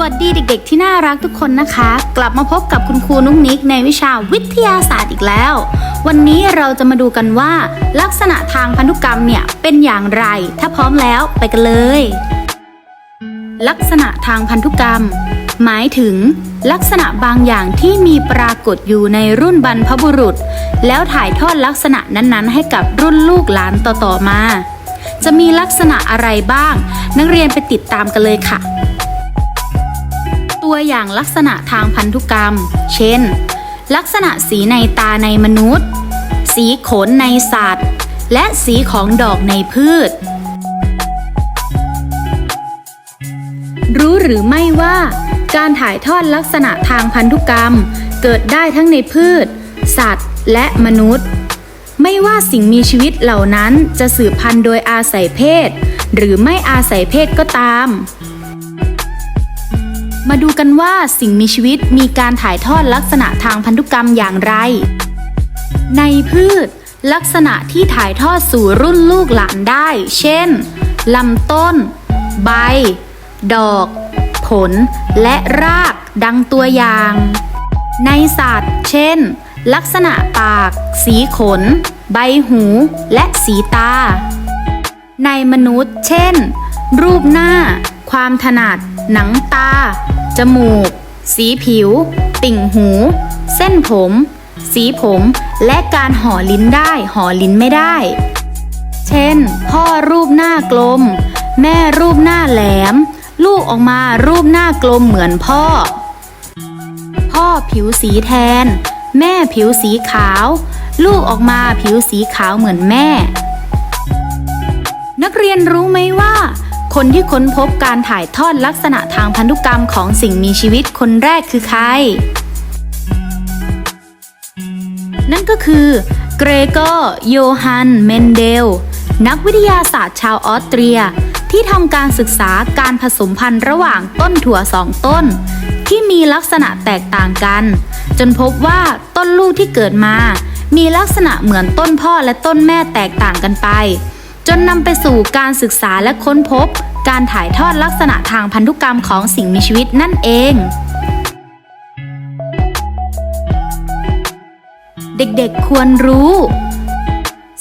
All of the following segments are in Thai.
วัสดีเด็กๆ ที่น่ารักทุกคนนะคะ กลับมาพบกับคุณครูนุ้งนิกในวิชาวิทยาศาสตร์อีกแล้ว วันนี้เราจะมาดูกันว่า ลักษณะทางพันธุกรรมเนี่ยเป็นอย่างไร ถ้าพร้อมแล้วไปกันเลย ลักษณะทางพันธุกรรม หมายถึง ลักษณะบางอย่างที่มีปรากฏอยู่ในรุ่นบรรพบุรุษ แล้วถ่ายทอดลักษณะนั้นๆ ให้กับรุ่นลูกหลานต่อๆมา จะมีลักษณะอะไรบ้าง นักเรียนไปติดตามกันเลยค่ะ ตัวอย่างลักษณะทางพันธุกรรม เช่น ลักษณะสีในตาในมนุษย์ สีขนในสัตว์ และสีของดอกในพืช รู้หรือไม่ว่า การถ่ายทอดลักษณะทางพันธุกรรม เกิดได้ทั้งในพืช สัตว์ และมนุษย์ ไม่ว่าสิ่งมีชีวิตเหล่านั้นจะสืบพันธุ์โดยอาศัยเพศ หรือไม่อาศัยเพศก็ตาม มาดูกันว่าสิ่งมีชีวิตมีการถ่ายทอดลักษณะทางพันธุกรรมอย่างไร ในพืช ลักษณะที่ถ่ายทอดสู่รุ่นลูกหลานได้ เช่น ลำต้น ใบ ดอก ผล และรากดังตัวอย่าง ในสัตว์ เช่น ลักษณะปาก สีขน ใบหู และสีตา ในมนุษย์ เช่น รูปหน้า ความถนัด หนังตา จมูก สีผิว ติ่งหู เส้นผม สีผม และการห่อลิ้นได้ห่อลิ้นไม่ได้ เช่น พ่อรูปหน้ากลม แม่รูปหน้าแหลม ลูกออกมารูปหน้ากลมเหมือนพ่อ พ่อผิวสีแทน แม่ผิวสีขาว ลูกออกมาผิวสีขาวเหมือนแม่ นักเรียนรู้ไหม คนที่ค้นพบการถ่ายทอดลักษณะทางพันธุกรรมของสิ่งมีชีวิตคนแรกคือใคร นั่นก็คือเกรกอร์โยฮันเมนเดล นักวิทยาศาสตร์ชาวออสเตรีย ที่ทำการศึกษาการผสมพันธุ์ระหว่างต้นถั่วสองต้น ที่มีลักษณะแตกต่างกัน จนพบว่าต้นลูกที่เกิดมา มีลักษณะเหมือนต้นพ่อและต้นแม่แตกต่างกันไป จนนำไปสู่การศึกษาและค้นพบ การถ่ายทอดลักษณะทางพันธุกรรมของสิ่งมีชีวิตนั่นเอง เด็กๆควรรู้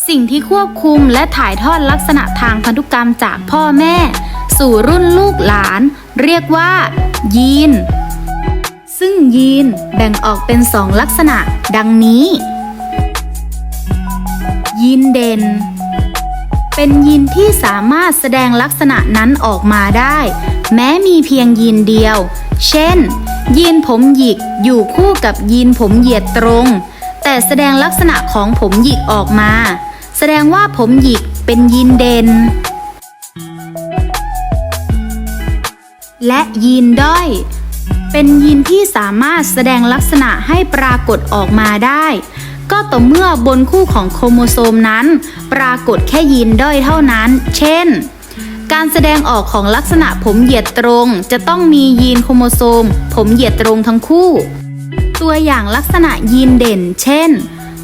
สิ่งที่ควบคุมและถ่ายทอดลักษณะทางพันธุกรรมจากพ่อแม่ สู่รุ่นลูกหลาน เรียกว่า ยีน ซึ่งยีนแบ่งออกเป็นสองลักษณะ ดังนี้ ยีนเด่น เป็นยีนที่สามารถแสดงลักษณะนั้นออกมาได้ แม้มีเพียงยีนเดียว เช่น ยีนผมหยิกอยู่คู่กับยีนผมเหยียดตรง แต่แสดงลักษณะของผมหยิกออกมา แสดงว่าผมหยิกเป็นยีนเด่น และยีนด้อย เป็นยีนที่สามารถแสดงลักษณะให้ปรากฏออกมาได้ ก็ต่อเมื่อบนคู่ของโครโมโซมนั้น ปรากฏแค่ยีนด้อยเท่านั้น เช่น การแสดงออกของลักษณะผมเหยียดตรง จะต้องมียีนโครโมโซม ผมเหยียดตรงทั้งคู่ ตัวอย่างลักษณะยีนเด่น เช่น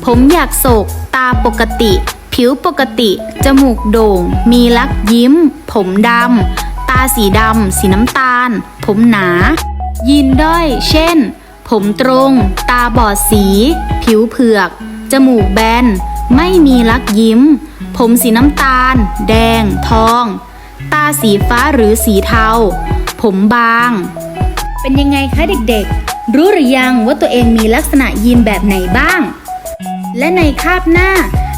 ผมอยากโศก ตาปกติ ผิวปกติ จมูกโด่ง มีลักยิ้ม ผมดำตาสีดำ สีน้ำตาล ผมหนา ยีนด้อย เช่น ผมตรง ตาบอดสี ผิวเผือก จมูกแบน ไม่มีลักยิ้ม ผมสีน้ำตาล แดง ทอง ตาสีฟ้าหรือสีเทา ผมบาง เป็นยังไงคะเด็กๆ รู้หรือยังว่าตัวเองมีลักษณะยีนแบบไหนบ้าง และในคาบหน้า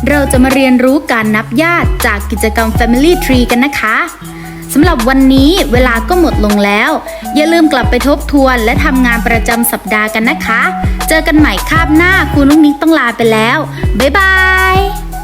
เราจะมาเรียนรู้การนับญาติจากกิจกรรม Family Tree กันนะคะ สำหรับวันนี้เวลาก็หมดลงแล้ว อย่าลืมกลับไปทบทวนและทำงานประจำสัปดาห์กันนะคะ เจอกันใหม่คาบหน้าครูนุ้งนิกต้องลาไปแล้ว บ๊ายบาย